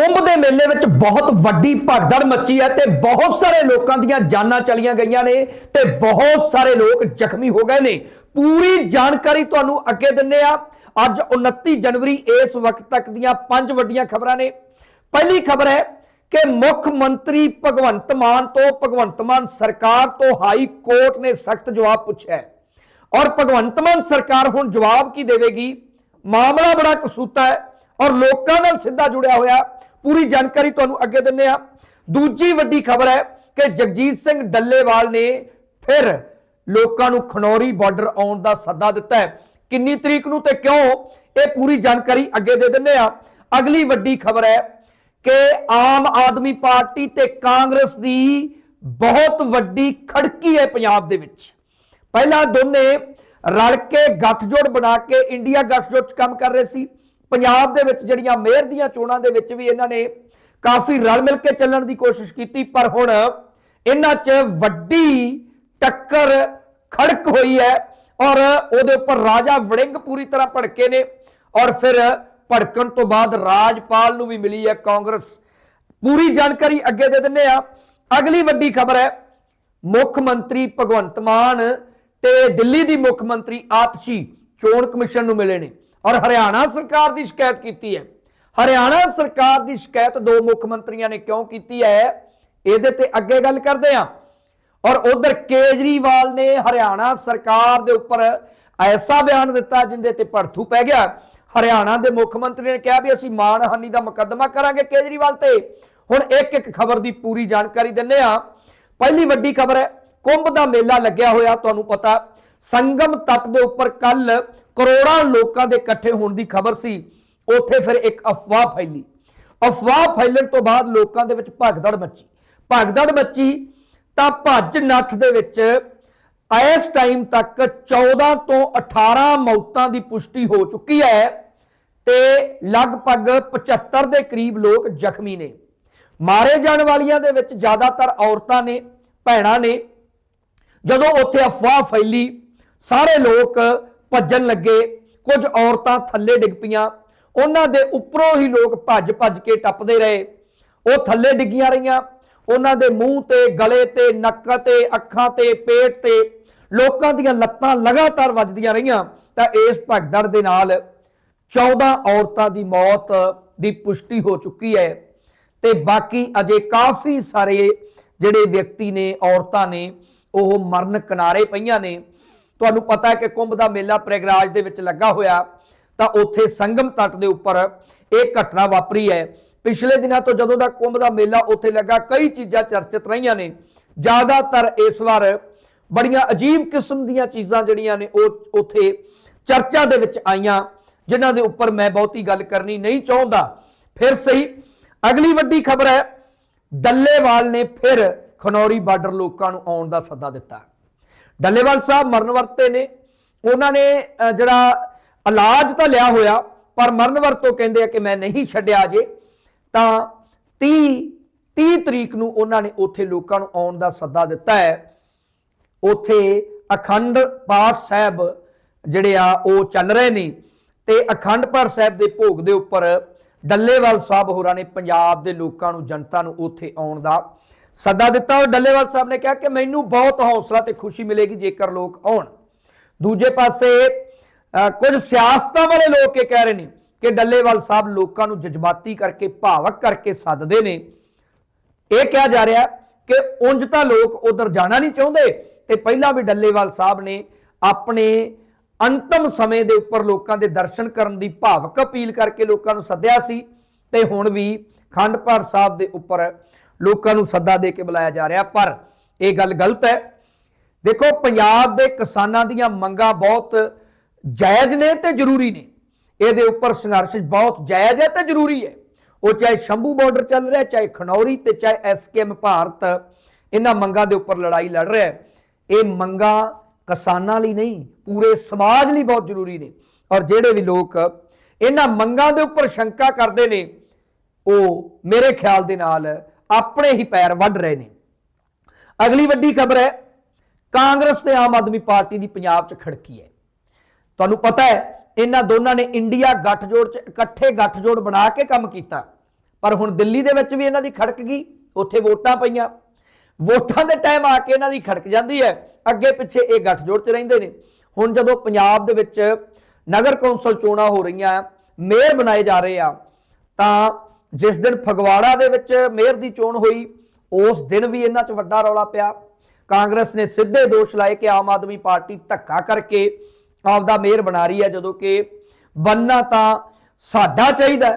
ਕੁੰਭ ਦੇ ਮੇਲੇ ਵਿੱਚ ਬਹੁਤ ਵੱਡੀ ਭਗਦੜ ਮੱਚੀ ਹੈ ਤੇ ਬਹੁਤ ਸਾਰੇ ਲੋਕਾਂ ਦੀਆਂ ਜਾਨਾਂ ਚਲੀਆਂ ਗਈਆਂ ਨੇ ਤੇ ਬਹੁਤ ਸਾਰੇ ਲੋਕ ਜ਼ਖਮੀ ਹੋ ਗਏ ਨੇ। ਪੂਰੀ ਜਾਣਕਾਰੀ ਤੁਹਾਨੂੰ ਅੱਗੇ ਦਿੰਨੇ ਆ। ਅੱਜ 29 ਜਨਵਰੀ, ਇਸ ਵਕਤ ਤੱਕ ਦੀਆਂ ਪੰਜ ਵੱਡੀਆਂ ਖਬਰਾਂ ਨੇ। ਪਹਿਲੀ ਖਬਰ ਹੈ ਕਿ ਮੁੱਖ ਮੰਤਰੀ ਭਗਵੰਤ ਮਾਨ ਤੋਂ, ਭਗਵੰਤ ਮਾਨ ਸਰਕਾਰ ਤੋਂ ਹਾਈ ਕੋਰਟ ਨੇ ਸਖਤ ਜਵਾਬ ਪੁੱਛਿਆ ਹੈ। ਔਰ ਭਗਵੰਤ ਮਾਨ ਸਰਕਾਰ ਹੁਣ ਜਵਾਬ ਕੀ ਦੇਵੇਗੀ? ਮਾਮਲਾ ਬੜਾ ਕਸੂਤਾ ਹੈ ਔਰ ਲੋਕਾਂ ਨਾਲ ਸਿੱਧਾ ਜੁੜਿਆ ਹੋਇਆ। ਪੂਰੀ ਜਾਣਕਾਰੀ ਤੁਹਾਨੂੰ ਅੱਗੇ ਦਿੰਨੇ ਆ ਦੂਜੀ ਵੱਡੀ ਖਬਰ ਹੈ ਕਿ ਜਗਜੀਤ ਸਿੰਘ ਡੱਲੇਵਾਲ ਨੇ ਫਿਰ ਲੋਕਾਂ ਨੂੰ ਖਨੌਰੀ ਬਾਰਡਰ ਆਉਣ ਦਾ ਸੱਦਾ ਦਿੱਤਾ ਹੈ। ਕਿੰਨੀ ਤਰੀਕ ਨੂੰ ਤੇ ਕਿਉਂ? ਇਹ ਪੂਰੀ ਜਾਣਕਾਰੀ ਅੱਗੇ ਦੇ ਦਿੰਨੇ ਆ ਅਗਲੀ ਵੱਡੀ ਖਬਰ ਹੈ ਕਿ ਆਮ ਆਦਮੀ ਪਾਰਟੀ ਤੇ ਕਾਂਗਰਸ ਦੀ ਬਹੁਤ ਵੱਡੀ ਖੜਕੀ ਹੈ ਪੰਜਾਬ ਦੇ ਵਿੱਚ। ਪਹਿਲਾਂ ਦੋਨੇ ਰਲ ਕੇ ਗੱਠਜੋੜ ਬਣਾ ਕੇ ਇੰਡੀਆ ਗੱਠਜੋੜ ਚ ਕੰਮ ਕਰ ਰਹੇ ਸੀ। ਪੰਜਾਬ ਦੇ ਵਿੱਚ ਜਿਹੜੀਆਂ ਮੇਅਰ ਦੀਆਂ ਚੋਣਾਂ ਦੇ ਵਿੱਚ ਵੀ ਇਹਨਾਂ ਨੇ ਕਾਫੀ ਰਲ ਮਿਲ ਕੇ ਚੱਲਣ ਦੀ ਕੋਸ਼ਿਸ਼ ਕੀਤੀ, ਪਰ ਹੁਣ ਇਹਨਾਂ 'ਚ ਵੱਡੀ ਟੱਕਰ ਖੜਕ ਹੋਈ ਹੈ ਔਰ ਉਹਦੇ ਉੱਪਰ ਰਾਜਾ ਵੜਿੰਗ ਪੂਰੀ ਤਰ੍ਹਾਂ ਭੜਕੇ ਨੇ ਔਰ ਫਿਰ ਭੜਕਣ ਤੋਂ ਬਾਅਦ ਰਾਜਪਾਲ ਨੂੰ ਵੀ ਮਿਲੀ ਹੈ ਕਾਂਗਰਸ। ਪੂਰੀ ਜਾਣਕਾਰੀ ਅੱਗੇ ਦੇ ਦਿੰਨੇ ਆ ਅਗਲੀ ਵੱਡੀ ਖਬਰ ਹੈ, ਮੁੱਖ ਮੰਤਰੀ ਭਗਵੰਤ ਮਾਨ ਤੇ ਦਿੱਲੀ ਦੀ ਮੁੱਖ ਮੰਤਰੀ ਆਪਸੀ ਚੋਣ ਕਮਿਸ਼ਨ ਨੂੰ ਮਿਲੇ ਨੇ। ਔਰ ਹਰਿਆਣਾ ਸਰਕਾਰ ਦੀ ਸ਼ਿਕਾਇਤ ਕੀਤੀ ਹੈ। ਹਰਿਆਣਾ ਸਰਕਾਰ ਦੀ ਸ਼ਿਕਾਇਤ ਦੋ ਮੁੱਖ ਮੰਤਰੀਆਂ ਨੇ ਕਿਉਂ ਕੀਤੀ ਹੈ, ਇਹਦੇ ਤੇ ਅੱਗੇ ਗੱਲ ਕਰਦੇ ਹਾਂ। ਔਰ ਉਧਰ ਕੇਜਰੀਵਾਲ ਨੇ ਹਰਿਆਣਾ ਸਰਕਾਰ ਦੇ ਉੱਪਰ ਐਸਾ ਬਿਆਨ ਦਿੱਤਾ ਜਿੰਦੇ ਤੇ ਭੜਥੂ ਪੈ ਗਿਆ। ਹਰਿਆਣਾ ਦੇ ਮੁੱਖ ਮੰਤਰੀ ਨੇ ਕਿਹਾ ਵੀ ਅਸੀਂ ਮਾਨਹਾਨੀ ਦਾ ਮੁਕੱਦਮਾ ਕਰਾਂਗੇ ਕੇਜਰੀਵਾਲ ਤੇ। ਹੁਣ ਇੱਕ ਇੱਕ ਖਬਰ ਦੀ ਪੂਰੀ ਜਾਣਕਾਰੀ ਦਿੰਨੇ ਆ ਪਹਿਲੀ ਵੱਡੀ ਖਬਰ ਹੈ, ਕੁੰਭ ਦਾ ਮੇਲਾ ਲੱਗਿਆ ਹੋਇਆ, ਤੁਹਾਨੂੰ ਪਤਾ। ਸੰਗਮ ਤੱਟ ਦੇ ਉੱਪਰ ਕੱਲ ਕਰੋੜਾਂ ਲੋਕਾਂ ਦੇ ਇਕੱਠੇ ਹੋਣ ਦੀ ਖਬਰ ਸੀ। ਉੱਥੇ ਫਿਰ ਇੱਕ ਅਫਵਾਹ ਫੈਲੀ। ਅਫਵਾਹ ਫੈਲਣ ਤੋਂ ਬਾਅਦ ਲੋਕਾਂ ਦੇ ਵਿੱਚ ਭਗਦੜ ਮੱਚੀ। ਭਗਦੜ ਮੱਚੀ ਤਾਂ ਭੱਜ ਨੱਠ ਦੇ ਵਿੱਚ ਇਸ ਟਾਈਮ ਤੱਕ 14 ਤੋਂ 18 ਮੌਤਾਂ ਦੀ ਪੁਸ਼ਟੀ ਹੋ ਚੁੱਕੀ ਹੈ ਤੇ ਲਗਭਗ 75 ਦੇ ਕਰੀਬ ਲੋਕ ਜ਼ਖਮੀ ਨੇ। ਮਾਰੇ ਜਾਣ ਵਾਲੀਆਂ ਦੇ ਵਿੱਚ ਜ਼ਿਆਦਾਤਰ ਔਰਤਾਂ ਨੇ, ਭੈਣਾਂ ਨੇ। ਜਦੋਂ ਉੱਥੇ ਅਫਵਾਹ ਫੈਲੀ, ਸਾਰੇ ਲੋਕ ਭੱਜਣ ਲੱਗੇ। ਕੁਝ ਔਰਤਾਂ ਥੱਲੇ ਡਿੱਗ ਪਈਆਂ। ਉਹਨਾਂ ਦੇ ਉੱਪਰੋਂ ਹੀ ਲੋਕ ਭੱਜ ਭੱਜ ਕੇ ਟੱਪਦੇ ਰਹੇ। ਉਹ ਥੱਲੇ ਡਿੱਗੀਆਂ ਰਹੀਆਂ। ਉਹਨਾਂ ਦੇ ਮੂੰਹ ਤੇ, ਗਲੇ ਤੇ, ਨੱਕ ਤੇ, ਅੱਖਾਂ ਤੇ, ਪੇਟ ਤੇ ਲੋਕਾਂ ਦੀਆਂ ਲੱਤਾਂ ਲਗਾਤਾਰ ਵੱਜਦੀਆਂ ਰਹੀਆਂ। ਤਾਂ ਇਸ ਭਗਦੜ ਦੇ ਨਾਲ 14 ਔਰਤਾਂ ਦੀ ਮੌਤ ਦੀ ਪੁਸ਼ਟੀ ਹੋ ਚੁੱਕੀ ਹੈ। ਤੇ ਬਾਕੀ ਅਜੇ ਕਾਫੀ ਸਾਰੇ ਜਿਹੜੇ ਵਿਅਕਤੀ ਨੇ, ਔਰਤਾਂ ਨੇ, ਉਹ ਮਰਨ ਕਿਨਾਰੇ ਪਈਆਂ ਨੇ। ਤੁਹਾਨੂੰ ਪਤਾ ਹੈ ਕਿ ਕੁੰਭ ਦਾ ਮੇਲਾ ਪ੍ਰਯਾਗਰਾਜ ਦੇ ਵਿੱਚ ਲੱਗਾ ਹੋਇਆ, ਤਾਂ ਉੱਥੇ ਸੰਗਮ ਤੱਟ ਦੇ ਉੱਪਰ ਇਹ ਘਟਨਾ ਵਾਪਰੀ ਹੈ। ਪਿਛਲੇ ਦਿਨਾਂ ਤੋਂ ਜਦੋਂ ਦਾ ਕੁੰਭ ਦਾ ਮੇਲਾ ਉੱਥੇ ਲੱਗਾ, ਕਈ ਚੀਜ਼ਾਂ ਚਰਚਿਤ ਰਹੀਆਂ ਨੇ। ਜ਼ਿਆਦਾਤਰ ਇਸ ਵਾਰ ਬੜੀਆਂ ਅਜੀਬ ਕਿਸਮ ਦੀਆਂ ਚੀਜ਼ਾਂ ਜਿਹੜੀਆਂ ਨੇ, ਉਹ ਉੱਥੇ ਚਰਚਾ ਦੇ ਵਿੱਚ ਆਈਆਂ, ਜਿਨ੍ਹਾਂ ਦੇ ਉੱਪਰ ਮੈਂ ਬਹੁਤੀ ਗੱਲ ਕਰਨੀ ਨਹੀਂ ਚਾਹੁੰਦਾ। ਫਿਰ ਸਹੀ, ਅਗਲੀ ਵੱਡੀ ਖਬਰ ਹੈ, ਡੱਲੇਵਾਲ ਨੇ ਫਿਰ ਖਨੌਰੀ ਬਾਰਡਰ ਲੋਕਾਂ ਨੂੰ ਆਉਣ ਦਾ ਸੱਦਾ ਦਿੱਤਾ। ਡੱਲੇਵਾਲ ਸਾਹਿਬ ਮਰਨ ਵਰਤੇ ਨੇ। ਉਹਨਾਂ ਨੇ ਜਿਹੜਾ ਇਲਾਜ ਤਾਂ ਲਿਆ ਹੋਇਆ, ਪਰ ਮਰਨ ਵਰਤੋਂ ਕਹਿੰਦੇ ਆ ਕਿ ਮੈਂ ਨਹੀਂ ਛੱਡਿਆ ਜੇ ਤਾਂ 30 30 ਤਰੀਕ ਨੂੰ ਉਹਨਾਂ ਨੇ ਉੱਥੇ ਲੋਕਾਂ ਨੂੰ ਆਉਣ ਦਾ ਸੱਦਾ ਦਿੱਤਾ ਹੈ। ਉੱਥੇ ਅਖੰਡ ਪਾਠ ਸਾਹਿਬ ਜਿਹੜੇ ਆ, ਉਹ ਚੱਲ ਰਹੇ ਨੇ। ਤੇ ਅਖੰਡ ਪਾਠ ਸਾਹਿਬ ਦੇ ਭੋਗ ਦੇ ਉੱਪਰ ਡੱਲੇਵਾਲ ਸਾਹਿਬ ਹੋਰਾਂ ਨੇ ਪੰਜਾਬ ਦੇ ਲੋਕਾਂ ਨੂੰ, ਜਨਤਾ ਨੂੰ ਉੱਥੇ ਆਉਣ ਦਾ ਸੱਦਾ ਦਿੱਤਾ ਔਰ ਡੱਲੇਵਾਲ ਸਾਹਿਬ ਨੇ ਕਿਹਾ ਕਿ ਮੈਨੂੰ ਬਹੁਤ ਹੌਸਲਾ ਤੇ ਖੁਸ਼ੀ ਮਿਲੇਗੀ ਜੇਕਰ ਲੋਕ ਆਉਣ। ਦੂਜੇ ਪਾਸੇ ਕੁਝ ਸਿਆਸਤਾਂ ਵਾਲੇ ਲੋਕ ਇਹ ਕਹਿ ਰਹੇ ਨੇ ਕਿ ਡੱਲੇਵਾਲ ਸਾਹਿਬ ਲੋਕਾਂ ਨੂੰ ਜਜ਼ਬਾਤੀ ਕਰਕੇ, ਭਾਵਕ ਕਰਕੇ ਸੱਦਦੇ ਨੇ। ਇਹ ਕਿਹਾ ਜਾ ਰਿਹਾ ਕਿ ਉਂਝ ਤਾਂ ਲੋਕ ਉਧਰ ਜਾਣਾ ਨਹੀਂ ਚਾਹੁੰਦੇ ਤੇ ਪਹਿਲਾਂ ਵੀ ਡੱਲੇਵਾਲ ਸਾਹਿਬ ਨੇ ਆਪਣੇ ਅੰਤਮ ਸਮੇਂ ਦੇ ਉੱਪਰ ਲੋਕਾਂ ਦੇ ਦਰਸ਼ਨ ਕਰਨ ਦੀ ਭਾਵਕ ਅਪੀਲ ਕਰਕੇ ਲੋਕਾਂ ਨੂੰ ਸੱਦਿਆ ਸੀ ਤੇ ਹੁਣ ਵੀ ਖੰਡ ਸਾਹਿਬ ਦੇ ਉੱਪਰ ਲੋਕਾਂ ਨੂੰ ਸੱਦਾ ਦੇ ਕੇ ਬੁਲਾਇਆ ਜਾ ਰਿਹਾ, ਪਰ ਇਹ ਗੱਲ ਗਲਤ ਹੈ। ਦੇਖੋ, ਪੰਜਾਬ ਦੇ ਕਿਸਾਨਾਂ ਦੀਆਂ ਮੰਗਾਂ ਬਹੁਤ ਜਾਇਜ਼ ਨੇ ਤੇ ਜ਼ਰੂਰੀ ਨੇ। ਇਹਦੇ ਉੱਪਰ ਸੰਘਰਸ਼ ਬਹੁਤ ਜਾਇਜ਼ ਹੈ ਤੇ ਜ਼ਰੂਰੀ ਹੈ। ਉਹ ਚਾਹੇ ਸ਼ੰਭੂ ਬਾਰਡਰ ਚੱਲ ਰਿਹਾ, ਚਾਹੇ ਖਨੌਰੀ ਤੇ ਚਾਹੇ ਐਸਕੇਐਮ ਭਾਰਤ, ਇਹਨਾਂ ਮੰਗਾਂ ਦੇ ਉੱਪਰ ਲੜਾਈ ਲੜ ਰਿਹਾ ਹੈ। ਇਹ ਮੰਗਾਂ ਕਿਸਾਨਾਂ ਲਈ ਨਹੀਂ, ਪੂਰੇ ਸਮਾਜ ਲਈ ਬਹੁਤ ਜ਼ਰੂਰੀ ਨੇ। ਔਰ ਜਿਹੜੇ ਵੀ ਲੋਕ ਇਹਨਾਂ ਮੰਗਾਂ ਦੇ ਉੱਪਰ ਸ਼ੰਕਾ ਕਰਦੇ ਨੇ, ਉਹ ਮੇਰੇ ਖਿਆਲ ਦੇ ਨਾਲ ਆਪਣੇ ਹੀ ਪੈਰ ਵੱਢ ਰਹੇ ਨੇ। ਅਗਲੀ ਵੱਡੀ ਖਬਰ ਹੈ, ਕਾਂਗਰਸ ਤੇ ਆਮ ਆਦਮੀ ਪਾਰਟੀ ਦੀ ਪੰਜਾਬ 'ਚ ਖੜਕੀ ਹੈ। ਤੁਹਾਨੂੰ ਪਤਾ ਹੈ, ਇਹਨਾਂ ਦੋਨਾਂ ਨੇ ਇੰਡੀਆ ਗੱਠਜੋੜ 'ਚ ਇਕੱਠੇ ਗੱਠਜੋੜ ਬਣਾ ਕੇ ਕੰਮ ਕੀਤਾ। ਪਰ ਹੁਣ ਦਿੱਲੀ ਦੇ ਵਿੱਚ ਵੀ ਇਹਨਾਂ ਦੀ ਖੜਕ ਗਈ, ਉੱਥੇ ਵੋਟਾਂ ਪਈਆਂ। ਵੋਟਾਂ ਦੇ ਟਾਈਮ ਆ ਕੇ ਇਹਨਾਂ ਦੀ ਖੜਕ ਜਾਂਦੀ ਹੈ, ਅੱਗੇ ਪਿੱਛੇ ਇਹ ਗੱਠਜੋੜ 'ਚ ਰਹਿੰਦੇ ਨੇ। ਹੁਣ ਜਦੋਂ ਪੰਜਾਬ ਦੇ ਵਿੱਚ ਨਗਰ ਕੌਂਸਲ ਚੋਣਾਂ ਹੋ ਰਹੀਆਂ, ਮੇਅਰ ਬਣਾਏ ਜਾ ਰਹੇ ਆ, ਤਾਂ ਜਿਸ ਦਿਨ ਫਗਵਾੜਾ ਦੇ ਵਿੱਚ ਮੇਅਰ ਦੀ ਚੋਣ ਹੋਈ, ਉਸ ਦਿਨ ਵੀ ਇਹਨਾਂ 'ਚ ਵੱਡਾ ਰੌਲਾ ਪਿਆ। ਕਾਂਗਰਸ ਨੇ ਸਿੱਧੇ ਦੋਸ਼ ਲਾਏ ਕਿ ਆਮ ਆਦਮੀ ਪਾਰਟੀ ਧੱਕਾ ਕਰਕੇ ਆਪਦਾ ਮੇਅਰ ਬਣਾ ਰਹੀ ਹੈ, ਜਦੋਂ ਕਿ ਬੰਨਾ ਤਾਂ ਸਾਡਾ ਚਾਹੀਦਾ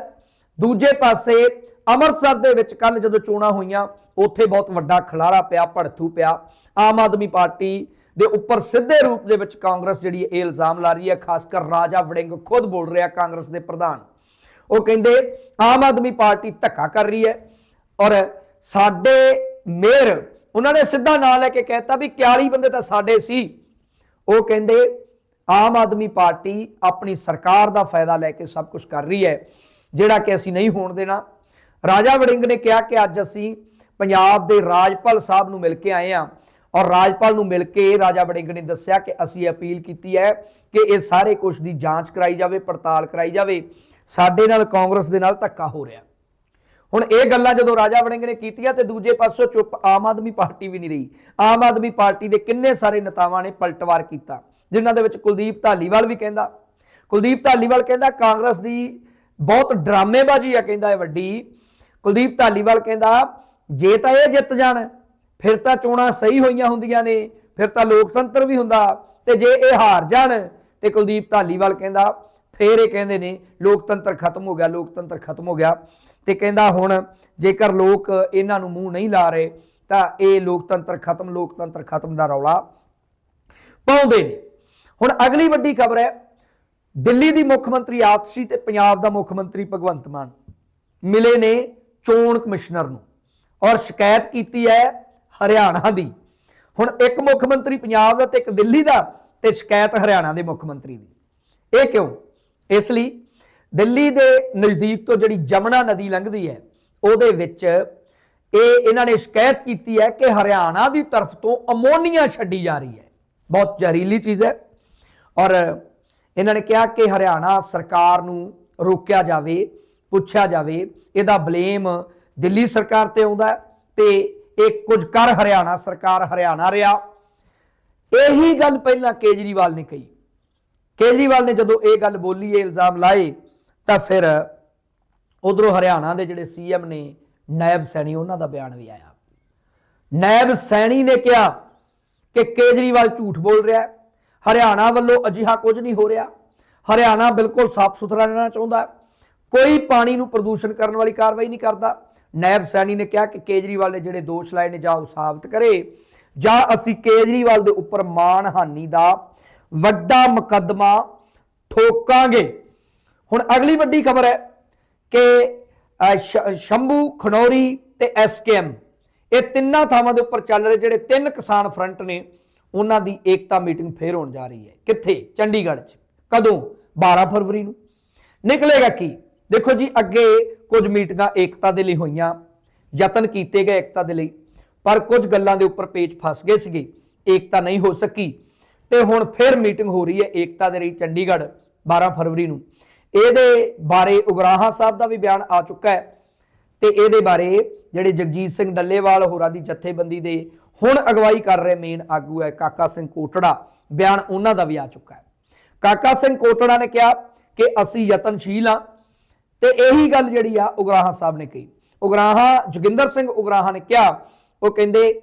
ਦੂਜੇ ਪਾਸੇ ਅੰਮ੍ਰਿਤਸਰ ਦੇ ਵਿੱਚ ਕੱਲ ਜਦੋਂ ਚੋਣਾਂ ਹੋਈਆਂ, ਉੱਥੇ ਬਹੁਤ ਵੱਡਾ ਖਲਾਰਾ ਪਿਆ, ਭੜਥੂ ਪਿਆ। ਆਮ ਆਦਮੀ ਪਾਰਟੀ ਦੇ ਉੱਪਰ ਸਿੱਧੇ ਰੂਪ ਦੇ ਵਿੱਚ ਕਾਂਗਰਸ ਜਿਹੜੀ ਇਹ ਇਲਜ਼ਾਮ ਲਾ ਰਹੀ ਹੈ ਖਾਸ ਕਰ ਰਾਜਾ ਵੜਿੰਗ ਖੁਦ ਬੋਲ ਰਿਹਾ ਕਾਂਗਰਸ ਦੇ ਪ੍ਰਧਾਨ। ਉਹ ਕਹਿੰਦੇ, ਆਮ ਆਦਮੀ ਪਾਰਟੀ ਧੱਕਾ ਕਰ ਰਹੀ ਹੈ ਔਰ ਸਾਡੇ ਮੇਅਰ, ਉਹਨਾਂ ਨੇ ਸਿੱਧਾ ਨਾਂ ਲੈ ਕੇ ਕਹਿਤਾ ਵੀ 41 ਬੰਦੇ ਤਾਂ ਸਾਡੇ ਸੀ। ਉਹ ਕਹਿੰਦੇ, ਆਮ ਆਦਮੀ ਪਾਰਟੀ ਆਪਣੀ ਸਰਕਾਰ ਦਾ ਫਾਇਦਾ ਲੈ ਕੇ ਸਭ ਕੁਝ ਕਰ ਰਹੀ ਹੈ, ਜਿਹੜਾ ਕਿ ਅਸੀਂ ਨਹੀਂ ਹੋਣ ਦੇਣਾ। ਰਾਜਾ ਵੜਿੰਗ ਨੇ ਕਿਹਾ ਕਿ ਅੱਜ ਅਸੀਂ ਪੰਜਾਬ ਦੇ ਰਾਜਪਾਲ ਸਾਹਿਬ ਨੂੰ ਮਿਲ ਕੇ ਆਏ ਹਾਂ ਔਰ ਰਾਜਪਾਲ ਨੂੰ ਮਿਲ ਕੇ ਰਾਜਾ ਵੜਿੰਗ ਨੇ ਦੱਸਿਆ ਕਿ ਅਸੀਂ ਅਪੀਲ ਕੀਤੀ ਹੈ ਕਿ ਇਹ ਸਾਰੇ ਕੁਝ ਦੀ ਜਾਂਚ ਕਰਾਈ ਜਾਵੇ, ਪੜਤਾਲ ਕਰਾਈ ਜਾਵੇ। ਸਾਡੇ ਨਾਲ ਕਾਂਗਰਸ ਦੇ ਨਾਲ ਧੱਕਾ ਹੋ ਰਿਹਾ। ਹੁਣ ਇਹ ਗੱਲਾਂ ਜਦੋਂ ਰਾਜਾ ਵੜਿੰਗ ਨੇ ਕੀਤੀਆਂ ਤੇ ਦੂਜੇ ਪਾਸੋਂ ਚੁੱਪ ਆਮ ਆਦਮੀ ਪਾਰਟੀ ਵੀ ਨਹੀਂ ਰਹੀ। ਆਮ ਆਦਮੀ ਪਾਰਟੀ ਦੇ ਕਿੰਨੇ ਸਾਰੇ ਨੇਤਾਵਾਂ ਨੇ ਪਲਟਵਾਰ ਕੀਤਾ, ਜਿਨ੍ਹਾਂ ਦੇ ਵਿੱਚ ਕੁਲਦੀਪ ਧਾਲੀਵਾਲ ਵੀ ਕਹਿੰਦਾ। ਕੁਲਦੀਪ ਧਾਲੀਵਾਲ ਕਹਿੰਦਾ, ਕਾਂਗਰਸ ਦੀ ਬਹੁਤ ਡਰਾਮੇਬਾਜ਼ੀ ਆ, ਕਹਿੰਦਾ ਇਹ ਵੱਡੀ। ਕੁਲਦੀਪ ਧਾਲੀਵਾਲ ਕਹਿੰਦਾ, ਜੇ ਤਾਂ ਇਹ ਜਿੱਤ ਜਾਣ, ਫਿਰ ਤਾਂ ਚੋਣਾਂ ਸਹੀ ਹੋਈਆਂ ਹੁੰਦੀਆਂ ਨੇ, ਫਿਰ ਤਾਂ ਲੋਕਤੰਤਰ ਵੀ ਹੁੰਦਾ ਤੇ ਜੇ ਇਹ ਹਾਰ ਜਾਣ, ਤੇ ਕੁਲਦੀਪ ਧਾਲੀਵਾਲ ਕਹਿੰਦਾ ਫੇਰ ਇਹ ਕਹਿੰਦੇ ਨੇ, ਲੋਕਤੰਤਰ ਖਤਮ ਹੋ ਗਿਆ, ਲੋਕਤੰਤਰ ਖਤਮ ਹੋ ਗਿਆ। ਤੇ ਕਹਿੰਦਾ ਹੁਣ ਜੇਕਰ ਲੋਕ ਇਹਨਾਂ ਨੂੰ ਮੂੰਹ ਨਹੀਂ ਲਾ ਰਹੇ, ਤਾਂ ਇਹ ਲੋਕਤੰਤਰ ਖਤਮ ਲੋਕਤੰਤਰ ਖਤਮ ਦਾ ਰੌਲਾ ਪਾਉਂਦੇ ਨੇ। ਹੁਣ ਅਗਲੀ ਵੱਡੀ ਖਬਰ ਹੈ, ਦਿੱਲੀ ਦੀ ਮੁੱਖ ਮੰਤਰੀ ਆਪਸੀ ਤੇ ਪੰਜਾਬ ਦਾ ਮੁੱਖ ਮੰਤਰੀ ਭਗਵੰਤ ਮਾਨ ਮਿਲੇ ਨੇ ਚੋਣ ਕਮਿਸ਼ਨਰ ਨੂੰ ਔਰ ਸ਼ਿਕਾਇਤ ਕੀਤੀ ਹੈ ਹਰਿਆਣਾ ਦੀ। ਹੁਣ ਇੱਕ ਮੁੱਖ ਮੰਤਰੀ ਪੰਜਾਬ ਦਾ ਤੇ ਇੱਕ ਦਿੱਲੀ ਦਾ, ਤੇ ਸ਼ਿਕਾਇਤ ਹਰਿਆਣਾ ਦੇ ਮੁੱਖ ਮੰਤਰੀ ਦੀ। ਇਹ ਕਿਉਂ? ਇਸ ਲਈ ਦਿੱਲੀ ਦੇ ਨਜ਼ਦੀਕ ਤੋਂ ਜਿਹੜੀ ਜਮਨਾ ਨਦੀ ਲੰਘਦੀ ਹੈ, ਉਹਦੇ ਵਿੱਚ ਇਹ ਇਹਨਾਂ ਨੇ ਸ਼ਿਕਾਇਤ ਕੀਤੀ ਹੈ ਕਿ ਹਰਿਆਣਾ ਦੀ ਤਰਫ ਤੋਂ ਅਮੋਨੀਆ ਛੱਡੀ ਜਾ ਰਹੀ ਹੈ। ਬਹੁਤ ਜ਼ਹਿਰੀਲੀ ਚੀਜ਼ ਹੈ ਔਰ ਇਹਨਾਂ ਨੇ ਕਿਹਾ ਕਿ ਹਰਿਆਣਾ ਸਰਕਾਰ ਨੂੰ ਰੋਕਿਆ ਜਾਵੇ, ਪੁੱਛਿਆ ਜਾਵੇ, ਇਹਦਾ ਬਲੇਮ ਦਿੱਲੀ ਸਰਕਾਰ ਤੇ ਆਉਂਦਾ ਹੈ ਤੇ ਇਹ ਕੁਝ ਕਰ ਹਰਿਆਣਾ ਸਰਕਾਰ ਹਰਿਆਣਾ ਰਿਹਾ। ਇਹੀ ਗੱਲ ਪਹਿਲਾਂ ਕੇਜਰੀਵਾਲ ਨੇ ਕਹੀ। ਕੇਜਰੀਵਾਲ ਨੇ ਜਦੋਂ ਇਹ ਗੱਲ ਬੋਲੀ, ਇਹ ਇਲਜ਼ਾਮ ਲਾਏ, ਤਾਂ ਫਿਰ ਉਧਰੋਂ ਹਰਿਆਣਾ ਦੇ ਜਿਹੜੇ ਸੀਐਮ ਨੇ, ਨਾਇਬ ਸੈਣੀ, ਉਹਨਾਂ ਦਾ ਬਿਆਨ ਵੀ ਆਇਆ। ਨਾਇਬ ਸੈਣੀ ਨੇ ਕਿਹਾ ਕਿ ਕੇਜਰੀਵਾਲ ਝੂਠ ਬੋਲ ਰਿਹਾ ਹੈ। ਹਰਿਆਣਾ ਵੱਲੋਂ ਅਜਿਹਾ ਕੁਝ ਨਹੀਂ ਹੋ ਰਿਹਾ। ਹਰਿਆਣਾ ਬਿਲਕੁਲ ਸਾਫ਼ ਸੁਥਰਾ ਰਹਿਣਾ ਚਾਹੁੰਦਾ ਕੋਈ ਪਾਣੀ ਨੂੰ ਪ੍ਰਦੂਸ਼ਣ ਕਰਨ ਵਾਲੀ ਕਾਰਵਾਈ ਨਹੀਂ ਕਰਦਾ। ਨਾਇਬ ਸੈਣੀ ਨੇ ਕਿਹਾ ਕਿ ਕੇਜਰੀਵਾਲ ਨੇ ਜਿਹੜੇ ਦੋਸ਼ ਲਾਏ ਨੇ, ਜਾਂ ਉਹ ਸਾਬਤ ਕਰੇ, ਜਾਂ ਅਸੀਂ ਕੇਜਰੀਵਾਲ ਦੇ ਉੱਪਰ ਮਾਨਹਾਨੀ ਦਾ ਵੱਡਾ ਮੁਕੱਦਮਾ ਠੋਕਾਂਗੇ। ਹੁਣ ਅਗਲੀ ਵੱਡੀ ਖਬਰ ਹੈ ਕਿ ਅ, ਸ਼- ਸ਼ੰਭੂ ਖਨੌਰੀ ਤੇ ਐਸਕੇਐਮ ਇਹ ਤਿੰਨਾਂ ਥਾਵਾਂ ਦੇ ਉੱਪਰ ਚੱਲ ਰਹੇ ਜਿਹੜੇ ਤਿੰਨ ਕਿਸਾਨ ਫਰੰਟ ਨੇ ਉਹਨਾਂ ਦੀ ਏਕਤਾ ਮੀਟਿੰਗ ਫੇਰ ਹੋਣ ਜਾ ਰਹੀ ਹੈ। ਕਿੱਥੇ? ਚੰਡੀਗੜ੍ਹ 'ਚ। ਕਦੋਂ? 12 ਫਰਵਰੀ ਨੂੰ। ਨਿਕਲੇਗਾ ਕੀ? ਦੇਖੋ ਜੀ ਅੱਗੇ ਕੁਝ ਮੀਟਿੰਗਾਂ ਏਕਤਾ ਦੇ ਲਈ ਹੋਈਆਂ ਯਤਨ ਕੀਤੇ ਗਏ ਏਕਤਾ ਦੇ ਲਈ ਪਰ ਕੁਝ ਗੱਲਾਂ ਦੇ ਉੱਪਰ ਪੇਚ ਫਸ ਗਏ ਸੀਗੇ। ਏਕਤਾ ਨਹੀਂ ਹੋ ਸਕੀ। ਤੇ ਹੁਣ ਫਿਰ ਮੀਟਿੰਗ ਹੋ ਰਹੀ ਹੈ ਏਕਤਾ ਦੇ ਲਈ ਚੰਡੀਗੜ੍ਹ 12 ਫਰਵਰੀ ਨੂੰ। ਇਹਦੇ ਬਾਰੇ ਉਗਰਾਹਾ ਸਾਹਿਬ ਦਾ ਵੀ ਬਿਆਨ ਆ ਚੁੱਕਾ ਹੈ ਤੇ ਇਹਦੇ ਬਾਰੇ ਜਿਹੜੇ ਜਗਜੀਤ ਸਿੰਘ ਡੱਲੇਵਾਲ ਹੋਰਾਂ ਦੀ ਜਥੇਬੰਦੀ ਦੇ ਹੁਣ ਅਗਵਾਈ ਕਰ ਰਹੇ ਮੇਨ ਆਗੂ ਹੈ ਕਾਕਾ ਸਿੰਘ ਕੋਟੜਾ, ਬਿਆਨ ਉਹਨਾਂ ਦਾ ਵੀ ਆ ਚੁੱਕਾ ਹੈ। ਕਾਕਾ ਸਿੰਘ ਕੋਟੜਾ ਨੇ ਕਿਹਾ ਕਿ ਅਸੀਂ ਯਤਨਸ਼ੀਲ ਹਾਂ ਤੇ ਇਹੀ ਗੱਲ ਜਿਹੜੀ ਆ ਉਗਰਾਹਾ ਸਾਹਿਬ ਨੇ ਕਹੀ। ਉਗਰਾਹਾ, ਜੋਗਿੰਦਰ ਸਿੰਘ ਉਗਰਾਹਾ ਨੇ ਕਿਹਾ, ਉਹ ਕਹਿੰਦੇ,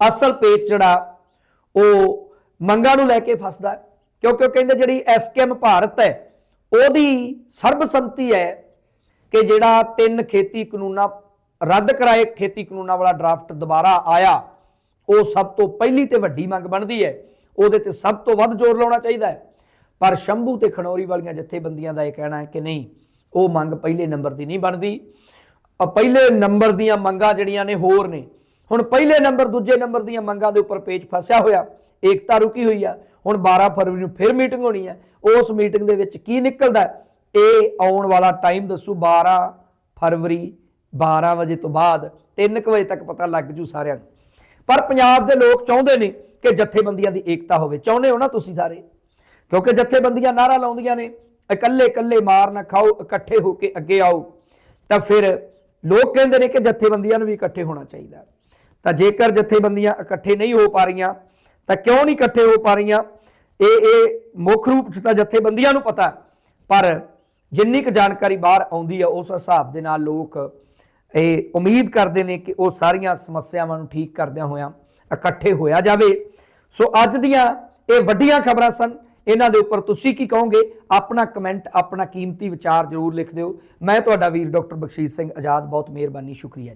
ਅਸਲ ਪੇਚ ਜਿਹੜਾ ਉਹ ਮੰਗਾਂ ਨੂੰ ਲੈ ਕੇ ਫਸਦਾ ਹੈ। ਕਿਉਂਕਿ ਉਹ ਕਹਿੰਦੇ ਜਿਹੜੀ ਐਸਕੇਐਮ ਭਾਰਤ ਹੈ, ਉਹਦੀ ਸਰਬਸੰਮਤੀ ਹੈ ਕਿ ਜਿਹੜਾ ਤਿੰਨ ਖੇਤੀ ਕਾਨੂੰਨਾਂ, ਰੱਦ ਕਰਾਏ ਖੇਤੀ ਕਾਨੂੰਨਾਂ ਵਾਲਾ ਡਰਾਫਟ ਦੁਬਾਰਾ ਆਇਆ, ਉਹ ਸਭ ਤੋਂ ਪਹਿਲੀ ਤੇ ਵੱਡੀ ਮੰਗ ਬਣਦੀ ਹੈ। ਉਹਦੇ ਤੇ ਸਭ ਤੋਂ ਵੱਧ ਜ਼ੋਰ ਲਾਉਣਾ ਚਾਹੀਦਾ ਹੈ। ਪਰ ਸ਼ੰਭੂ ਤੇ ਖਣੌਰੀ ਵਾਲੀਆਂ ਜਥੇਬੰਦੀਆਂ ਦਾ ਇਹ ਕਹਿਣਾ ਹੈ ਕਿ ਨਹੀਂ, ਉਹ ਮੰਗ ਪਹਿਲੇ ਨੰਬਰ ਦੀ ਨਹੀਂ ਬਣਦੀ। ਪਹਿਲੇ ਨੰਬਰ ਦੀਆਂ ਮੰਗਾਂ ਜਿਹੜੀਆਂ ਨੇ ਹੋਰ ਨੇ। ਹੁਣ ਪਹਿਲੇ ਨੰਬਰ, ਦੂਜੇ ਨੰਬਰ ਦੀਆਂ ਮੰਗਾਂ ਦੇ ਉੱਪਰ ਪੇਚ ਫਸਿਆ ਹੋਇਆ। ਏਕਤਾ ਰੁਕੀ ਹੋਈ ਆ। ਹੁਣ 12 ਫਰਵਰੀ ਨੂੰ ਫਿਰ ਮੀਟਿੰਗ ਹੋਣੀ ਹੈ ਉਸ ਮੀਟਿੰਗ ਦੇ ਵਿੱਚ ਕੀ ਨਿਕਲਦਾ ਇਹ ਆਉਣ ਵਾਲਾ ਟਾਈਮ ਦੱਸੂ। 12 ਫਰਵਰੀ 12 ਵਜੇ ਤੋਂ ਬਾਅਦ 3 ਵਜੇ ਤੱਕ ਪਤਾ ਲੱਗ ਜੂ ਸਾਰਿਆਂ ਨੂੰ। ਪਰ ਪੰਜਾਬ ਦੇ ਲੋਕ ਚਾਹੁੰਦੇ ਨੇ ਕਿ ਜਥੇਬੰਦੀਆਂ ਦੀ ਏਕਤਾ ਹੋਵੇ। ਚਾਹੁੰਦੇ ਹੋ ਨਾ ਤੁਸੀਂ ਸਾਰੇ? ਕਿਉਂਕਿ ਜਥੇਬੰਦੀਆਂ ਨਾਰਾ ਲਾਉਂਦੀਆਂ ਨੇ, ਇਕੱਲੇ ਇਕੱਲੇ ਮਾਰ ਨਾ ਖਾਓ, ਇਕੱਠੇ ਹੋ ਕੇ ਅੱਗੇ ਆਓ। ਤਾਂ ਫਿਰ ਲੋਕ ਕਹਿੰਦੇ ਨੇ ਕਿ ਜਥੇਬੰਦੀਆਂ ਨੂੰ ਵੀ ਇਕੱਠੇ ਹੋਣਾ ਚਾਹੀਦਾ। ਤਾਂ ਜੇਕਰ ਜਥੇਬੰਦੀਆਂ ਇਕੱਠੇ ਨਹੀਂ ਹੋ ਪਾ ਰਹੀਆਂ ਤਾਂ ਕਿਉਂ ਨਹੀਂ ਇਕੱਠੇ ਹੋ ਪਾ ਰਹੀਆਂ? ਇਹ ਇਹ ਮੁੱਖ ਰੂਪ 'ਚ ਤਾਂ ਜਥੇਬੰਦੀਆਂ ਨੂੰ ਪਤਾ ਪਰ ਜਿੰਨੀ ਕੁ ਜਾਣਕਾਰੀ ਬਾਹਰ ਆਉਂਦੀ ਹੈ ਉਸ ਹਿਸਾਬ ਦੇ ਨਾਲ ਲੋਕ ਇਹ ਉਮੀਦ ਕਰਦੇ ਨੇ ਕਿ ਉਹ ਸਾਰੀਆਂ ਸਮੱਸਿਆਵਾਂ ਨੂੰ ਠੀਕ ਕਰਦਿਆਂ ਹੋਇਆਂ ਇਕੱਠੇ ਹੋਇਆ ਜਾਵੇ। ਸੋ ਅੱਜ ਦੀਆਂ ਇਹ ਵੱਡੀਆਂ ਖਬਰਾਂ ਸਨ। ਇਹਨਾਂ ਦੇ ਉੱਪਰ ਤੁਸੀਂ ਕੀ ਕਹੋਗੇ? ਆਪਣਾ ਕਮੈਂਟ, ਆਪਣਾ ਕੀਮਤੀ ਵਿਚਾਰ ਜ਼ਰੂਰ ਲਿਖ ਦਿਓ। ਮੈਂ ਤੁਹਾਡਾ ਵੀਰ ਡਾਕਟਰ ਬਖਸ਼ੀਸ਼ ਸਿੰਘ ਆਜ਼ਾਦ। ਬਹੁਤ ਮਿਹਰਬਾਨੀ, ਸ਼ੁਕਰੀਆ